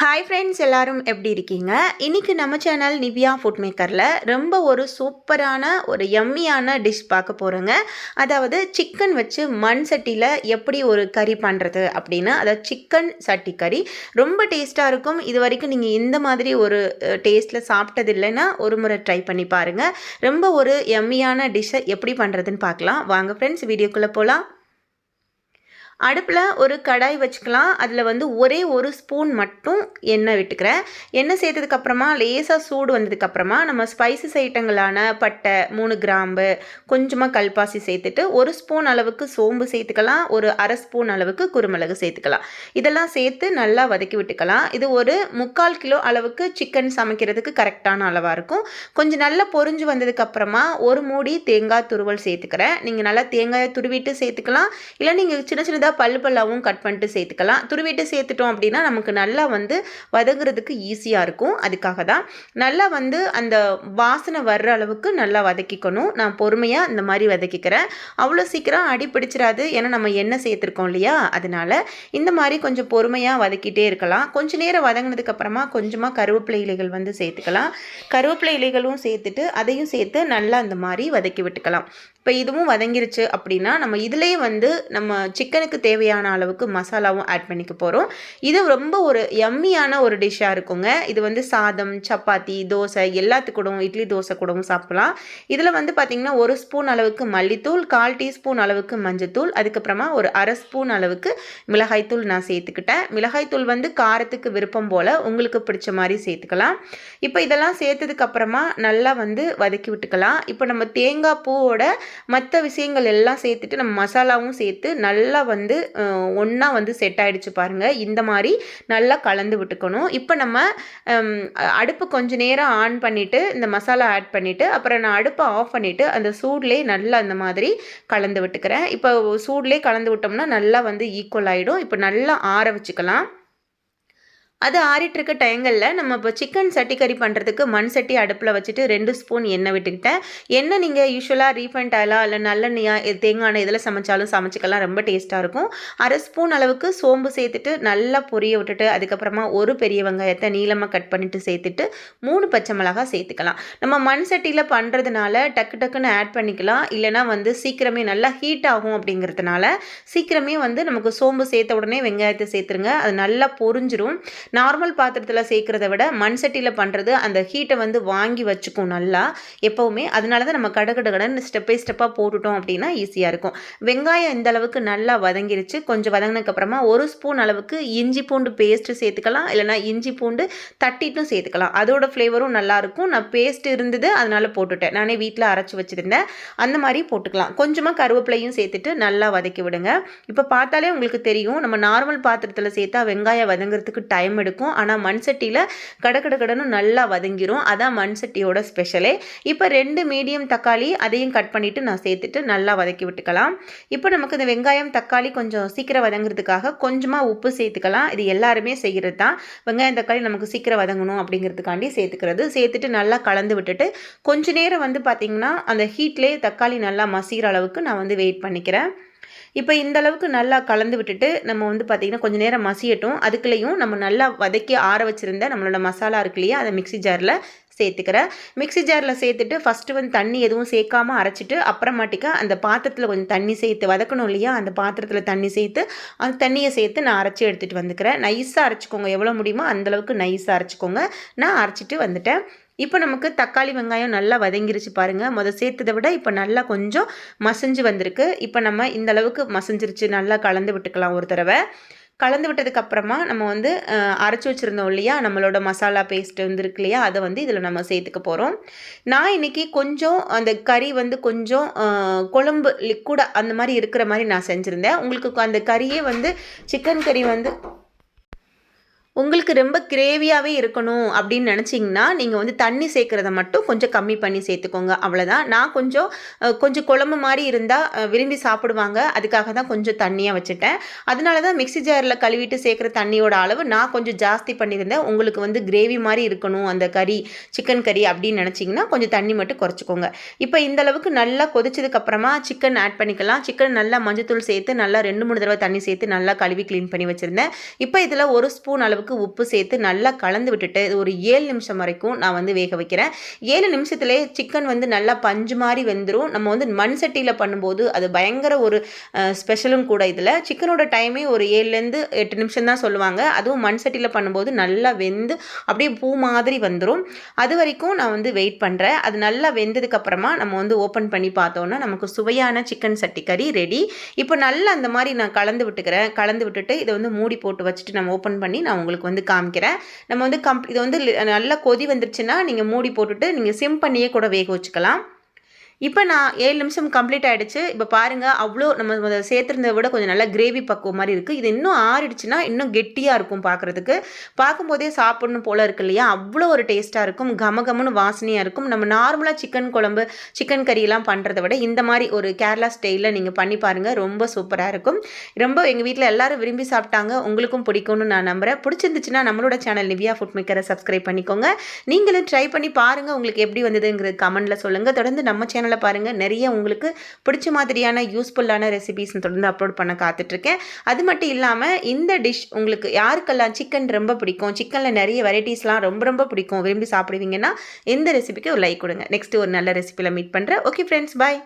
Hi friends எல்லோரும் எப்படி இருக்கீங்க? இன்றைக்கி நம்ம சேனல் நிவ்யா ஃபுட் மேக்கரில் ரொம்ப ஒரு சூப்பரான ஒரு எம்மியான டிஷ் பார்க்க போகிறோங்க அதாவது சிக்கன் வச்சு மண் சட்டியில் எப்படி ஒரு கறி பண்ணுறது அப்படின்னு அதாவது சிக்கன் சட்டி கறி. ரொம்ப டேஸ்ட்டாக இருக்கும். இது வரைக்கும் நீங்கள் இந்த மாதிரி ஒரு டேஸ்ட்டில் சாப்பிட்டது இல்லைன்னா ஒரு முறை ட்ரை பண்ணி பாருங்கள் ரொம்ப ஒரு எம்மியான டிஷ்ஷை எப்படி பண்ணுறதுன்னு பார்க்கலாம். வாங்க ஃப்ரெண்ட்ஸ் வீடியோக்குள்ளே போகலாம் அடுப்பில் ஒரு கடாய் வச்சுக்கலாம். அதில் வந்து ஒரே ஒரு ஸ்பூன் மட்டும் எண்ணெய் விட்டுக்கிறேன். எண்ணெய் சேர்த்ததுக்கப்புறமா லேசாக சூடு வந்ததுக்கப்புறமா நம்ம ஸ்பைசஸ் ஐட்டங்களான பட்டை மூணு கிராம்பு கொஞ்சமாக கல்பாசி சேர்த்துட்டு ஒரு ஸ்பூன் அளவுக்கு சோம்பு சேர்த்துக்கலாம். ஒரு அரை ஸ்பூன் அளவுக்கு குருமிளகு சேர்த்துக்கலாம். இதெல்லாம் சேர்த்து நல்லா வதக்கி விட்டுக்கலாம். இது ஒரு முக்கால் கிலோ அளவுக்கு சிக்கன் சமைக்கிறதுக்கு கரெக்டான அளவாக இருக்கும். கொஞ்சம் நல்லா பொரிஞ்சு வந்ததுக்கப்புறமா ஒரு மூடி தேங்காய் துருவல் சேர்த்துக்கிறேன். நீங்கள் நல்லா தேங்காயை துருவிட்டு சேர்த்துக்கலாம். இல்லை நீங்கள் சின்ன சின்னதாக பல்லு பல்லாவும் கட் பண்ணிட்டு சேர்த்துக்கலாம். துருவிட்டு சேர்த்துட்டோம் அப்படின்னா நமக்கு நல்லா வந்து வதங்குறதுக்கு ஈஸியாக இருக்கும். அதுக்காக தான் நல்லா வந்து அந்த வாசனை வர்ற அளவுக்கு நல்லா வதக்கிக்கணும். நான் பொறுமையாக இந்த மாதிரி வதக்கிக்கிறேன். அவ்வளோ சீக்கிரம் அடி பிடிச்சிடாது. ஏன்னா நம்ம எண்ணெய் சேர்த்துருக்கோம் இல்லையா? அதனால் இந்த மாதிரி கொஞ்சம் பொறுமையாக வதக்கிட்டே இருக்கலாம். கொஞ்சம் நேரம் வதங்கினதுக்கப்புறமா கொஞ்சமாக கருவேப்பிலை இலைகள் வந்து சேர்த்துக்கலாம். கருவேப்பிலை இலைகளும் சேர்த்துட்டு அதையும் சேர்த்து நல்லா அந்த மாதிரி வதக்கி விட்டுக்கலாம். இப்போ இதுவும் வதங்கிருச்சு அப்படின்னா நம்ம இதிலே வந்து நம்ம சிக்கனுக்கு தேவையான அளவுக்கு மசாலாவும் ஆட் பண்ணிக்க போகிறோம் இது ரொம்ப ஒரு எம்மியான ஒரு டிஷ்ஷாக இருக்குங்க. இது வந்து சாதம் சப்பாத்தி தோசை எல்லாத்துக்கூடவும் இட்லி தோசை கூடவும் சாப்பிடலாம். இதில் வந்து பார்த்திங்கன்னா ஒரு ஸ்பூன் அளவுக்கு மல்லித்தூள் கால் டீஸ்பூன் அளவுக்கு மஞ்சத்தூள் அதுக்கப்புறமா ஒரு அரை ஸ்பூன் அளவுக்கு மிளகாய்த்தூள் நான் சேர்த்துக்கிட்டேன். மிளகாய்த்தூள் வந்து காரத்துக்கு விருப்பம் போல் உங்களுக்கு பிடிச்ச மாதிரி சேர்த்துக்கலாம். இப்போ இதெல்லாம் சேர்த்ததுக்கப்புறமா நல்லா வந்து வதக்கி விட்டுக்கலாம். இப்போ நம்ம தேங்காய் பூவோட மற்ற விஷயங்கள் எல்லாம் சேர்த்துட்டு நம்ம மசாலாவும் சேர்த்து நல்லா வந்து ஒன்றா வந்து செட் ஆகிடுச்சு பாருங்கள் இந்த மாதிரி நல்லா கலந்து விட்டுக்கணும். இப்போ நம்ம அடுப்பு கொஞ்சம் நேரம் ஆன் பண்ணிவிட்டு இந்த மசாலா ஆட் பண்ணிவிட்டு அப்புறம் நான் அடுப்பை ஆஃப் பண்ணிவிட்டு அந்த சூட்லேயே நல்லா அந்த மாதிரி கலந்து விட்டுக்கிறேன். இப்போ சூட்லேயே கலந்து விட்டோம்னா நல்லா வந்து ஈக்குவல் ஆகிடும் இப்போ நல்லா ஆற வச்சுக்கலாம். அது ஆறிட்டுருக்க டைங்களில் நம்ம இப்போ சிக்கன் சட்டி கறி பண்ணுறதுக்கு மண் சட்டி அடுப்பில் வச்சுட்டு ரெண்டு ஸ்பூன் எண்ணெய் விட்டுக்கிட்டேன். எண்ணெய் நீங்கள் யூஸ்வலாக ரீஃபண்ட் ஆயிலா இல்லை நல்லெண்ணெயா தேங்காய் எண்ணெய் இதில் சமைச்சாலும் சமைச்சிக்கலாம். ரொம்ப டேஸ்ட்டாக இருக்கும். அரை ஸ்பூன் அளவுக்கு சோம்பு சேர்த்துட்டு நல்லா பொரிய விட்டுட்டு அதுக்கப்புறமா ஒரு பெரிய வெங்காயத்தை நீளமாக கட் பண்ணிவிட்டு சேர்த்துட்டு மூணு பச்சை மிளகா சேர்த்துக்கலாம். நம்ம மண் சட்டியில் பண்ணுறதுனால டக்கு டக்குன்னு ஆட் பண்ணிக்கலாம். இல்லைனா வந்து சீக்கிரமே நல்லா ஹீட் ஆகும் அப்படிங்கிறதுனால சீக்கிரமே வந்து நமக்கு சோம்பு சேர்த்த உடனே வெங்காயத்தை சேர்த்துருங்க. அது நல்லா பொரிஞ்சிரும். நார்மல் பாத்திரத்தில் சேர்க்குறத விட மண் சட்டியில் பண்ணுறது அந்த ஹீட்டை வந்து வாங்கி வச்சுக்கும் நல்லா எப்போவுமே. அதனால தான் நம்ம கடகடகடன்னு ஸ்டெப் பை ஸ்டெப்பாக போட்டுட்டோம் அப்படின்னா ஈஸியாக இருக்கும். வெங்காயம் இந்த அளவுக்கு நல்லா வதங்கிருச்சு. கொஞ்சம் வதங்கினதுக்கப்புறமா ஒரு ஸ்பூன் அளவுக்கு இஞ்சி பூண்டு பேஸ்ட்டு சேர்த்துக்கலாம். இல்லைனா இஞ்சி பூண்டு தட்டிட்டும் சேர்த்துக்கலாம். அதோட ஃப்ளேவரும் நல்லாயிருக்கும் நான் பேஸ்ட் இருந்தது அதனால் போட்டுட்டேன். நானே வீட்டில் அரைச்சி வச்சுருந்தேன். அந்த மாதிரி போட்டுக்கலாம். கொஞ்சமாக கருவேப்பிலையும் சேர்த்துட்டு நல்லா வதக்கி விடுங்க. இப்போ பார்த்தாலே உங்களுக்கு தெரியும். நம்ம நார்மல் பாத்திரத்தில் சேர்த்தா வெங்காயம் வதங்குறதுக்கு டைம் எடுக்கும். ஆனால் மண் சட்டியில் கடக்கட கடன்னு நல்லா வதங்கிரும். அதான் மண் சட்டியோட ஸ்பெஷலே. இப்போ ரெண்டு மீடியம் தக்காளி அதையும் கட் பண்ணிவிட்டு நான் சேர்த்துட்டு நல்லா வதக்கி விட்டுக்கலாம். இப்போ நமக்கு இந்த வெங்காயம் தக்காளி கொஞ்சம் சீக்கிரம் வதங்குறதுக்காக கொஞ்சமாக உப்பு சேர்த்துக்கலாம். இது எல்லாருமே செய்கிறது தான். வெங்காயம் தக்காளி நமக்கு சீக்கிரம் வதங்கணும் அப்படிங்கிறதுக்காண்டி சேர்த்துக்கிறது. சேர்த்துட்டு நல்லா கலந்து விட்டுட்டு கொஞ்ச நேரம் வந்து பார்த்திங்கன்னா அந்த ஹீட்லேயே தக்காளி நல்லா மசிகிற அளவுக்கு நான் வந்து வெயிட் பண்ணிக்கிறேன். இப்போ இந்த அளவுக்கு நல்லா கலந்து விட்டுட்டு நம்ம வந்து பார்த்திங்கன்னா கொஞ்சம் நேரம் மசியட்டும். அதுக்குள்ளேயும் நம்ம நல்லா வதக்கி ஆற வச்சுருந்த நம்மளோட மசாலா இருக்கு இல்லையா அதை மிக்சி ஜாரில் சேர்த்துக்கிறேன். மிக்சி ஜாரில் சேர்த்துட்டு ஃபஸ்ட்டு வந்து தண்ணி எதுவும் சேர்க்காமல் அரைச்சிட்டு அப்புறமாட்டிக்கா அந்த பாத்திரத்தில் கொஞ்சம் தண்ணி சேர்த்து வதக்கணும் இல்லையா அந்த பாத்திரத்தில் தண்ணி சேர்த்து அந்த தண்ணியை சேர்த்து நான் அரைச்சி எடுத்துகிட்டு வந்துக்கிறேன். நைஸாக அரைச்சிக்கோங்க. எவ்வளோ முடியுமோ அந்தளவுக்கு நைஸாக அரைச்சிக்கோங்க. நான் அரைச்சிட்டு வந்துட்டேன். இப்போ நமக்கு தக்காளி வெங்காயம் நல்லா வதங்கிருச்சு பாருங்கள் முதல் சேர்த்ததை விட இப்போ நல்லா கொஞ்சம் மசஞ்சு வந்திருக்கு. இப்போ நம்ம இந்த அளவுக்கு மசிஞ்சிருச்சு. நல்லா கலந்து விட்டுக்கலாம் ஒரு தடவை. கலந்து விட்டதுக்கப்புறமா நம்ம வந்து அரைச்சி வச்சுருந்தோம் இல்லையா? நம்மளோட மசாலா பேஸ்ட் வந்து இருக்கு இல்லையா? அதை வந்து இதில் நம்ம சேர்த்துக்க போகிறோம் நான் இன்றைக்கி கொஞ்சம் அந்த கறி வந்து கொஞ்சம் குழம்பு லிக்விடாக அந்த மாதிரி இருக்கிற மாதிரி நான் செஞ்சுருந்தேன். உங்களுக்கு அந்த கறியே வந்து சிக்கன் கறி வந்து உங்களுக்கு ரொம்ப கிரேவியாகவே இருக்கணும் அப்படின்னு நினச்சிங்கன்னா நீங்கள் வந்து தண்ணி சேர்க்குறத மட்டும் கொஞ்சம் கம்மி பண்ணி சேர்த்துக்கோங்க. அவ்வளோதான் நான் கொஞ்சம் கொஞ்சம் குழம்பு மாதிரி இருந்தால் விரும்பி சாப்பிடுவாங்க. அதுக்காக தான் கொஞ்சம் தண்ணியாக வச்சுட்டேன். அதனால தான் மிக்சி ஜாரில் கழுவிட்டு சேர்க்குற தண்ணியோட அளவு நான் கொஞ்சம் ஜாஸ்தி பண்ணியிருந்தேன். உங்களுக்கு வந்து கிரேவி மாதிரி இருக்கணும் அந்த கறி சிக்கன் கறி அப்படின்னு நினச்சிங்கன்னா கொஞ்சம் தண்ணி மட்டும் குறைச்சிக்கோங்க. இப்போ இந்த அளவுக்கு நல்லா கொதிச்சதுக்கப்புறமா சிக்கன் ஆட் பண்ணிக்கலாம். சிக்கன் நல்லா மஞ்சத்தூள் சேர்த்து நல்லா ரெண்டு மூணு தடவை தண்ணி சேர்த்து நல்லா கழுவி க்ளீன் பண்ணி வச்சுருந்தேன். இப்போ இதில் ஒரு ஸ்பூன் அளவு அளவுக்கு உப்பு சேர்த்து நல்லா கலந்து விட்டுட்டு இது ஒரு ஏழு நிமிஷம் வரைக்கும் நான் வந்து வேக வைக்கிறேன். ஏழு நிமிஷத்துலேயே சிக்கன் வந்து நல்லா பஞ்சு மாதிரி வெந்துடும் நம்ம வந்து மண் சட்டியில் பண்ணும்போது அது பயங்கர ஒரு ஸ்பெஷலும் கூட இதில். சிக்கனோட டைமே ஒரு ஏழுலேருந்து எட்டு நிமிஷம் தான் சொல்லுவாங்க. அதுவும் மண் சட்டியில் பண்ணும்போது நல்லா வெந்து அப்படியே பூ மாதிரி வந்துடும் அது வரைக்கும் நான் வந்து வெயிட் பண்ணுறேன் அது நல்லா வெந்ததுக்கப்புறமா நம்ம வந்து ஓப்பன் பண்ணி பார்த்தோன்னா நமக்கு சுவையான சிக்கன் சட்டி கறி ரெடி இப்போ நல்லா அந்த மாதிரி நான் கலந்து விட்டுக்கிறேன். கலந்து விட்டுட்டு இதை வந்து மூடி போட்டு வச்சுட்டு நம்ம ஓப்பன் பண்ணி நான் உங்களுக்கு வந்து காமிக்கிறேன். நம்ம வந்து கம் இது வந்து நல்லா கொதி வந்துருச்சுன்னா நீங்கள் மூடி போட்டுட்டு நீங்கள் சிம் பண்ணியே கூட வேக வச்சுக்கலாம். இப்போ நான் ஏழு நிமிஷம் கம்ப்ளீட் ஆகிடுச்சு இப்போ பாருங்கள் அவ்வளோ நம்ம சேர்த்துருந்ததை விட கொஞ்சம் நல்லா கிரேவி பக்குவம் மாதிரி இருக்குது இது இன்னும் ஆறிடுச்சுன்னா இன்னும் கெட்டியாக இருக்கும் பார்க்குறதுக்கு பார்க்கும்போதே சாப்பிடணும் போல் இருக்கு இல்லையா? அவ்வளோ ஒரு டேஸ்ட்டாக இருக்கும். கம கமன்னு வாசனையாக இருக்கும். நம்ம நார்மலாக சிக்கன் குழம்பு சிக்கன் கறியெல்லாம் பண்ணுறத விட இந்த மாதிரி ஒரு கேரளா ஸ்டைலில் நீங்கள் பண்ணி பாருங்கள் ரொம்ப சூப்பராக இருக்கும். ரொம்ப எங்கள் வீட்டில் எல்லோரும் விரும்பி சாப்பிட்டாங்க. உங்களுக்கும் பிடிக்கும்னு நான் நம்புகிறேன் பிடிச்சிருந்துச்சுன்னா நம்மளோட சேனல் நிவியா ஃபுட் மேக்கரை சப்ஸ்கிரைப் பண்ணிக்கோங்க. நீங்களும் ட்ரை பண்ணி பாருங்கள் உங்களுக்கு எப்படி வந்ததுங்கிறது கமெண்ட்டில் சொல்லுங்கள் தொடர்ந்து நம்ம சேனல் சேனலை பாருங்கள் நிறைய உங்களுக்கு பிடிச்ச மாதிரியான யூஸ்ஃபுல்லான ரெசிபிஸ் தொடர்ந்து அப்லோட் பண்ண காத்துட்ருக்கேன். அது மட்டும் இல்லாமல் இந்த டிஷ் உங்களுக்கு யாருக்கெல்லாம் சிக்கன் ரொம்ப பிடிக்கும் சிக்கனில் நிறைய வெரைட்டிஸ்லாம் ரொம்ப ரொம்ப பிடிக்கும் விரும்பி சாப்பிடுவீங்கன்னா இந்த ரெசிபிக்கு ஒரு லைக் கொடுங்க. நெக்ஸ்ட் ஒரு நல்ல ரெசிபியில் மீட் பண்ணுறேன் ஓகே ஃப்ரெண்ட்ஸ் பாய்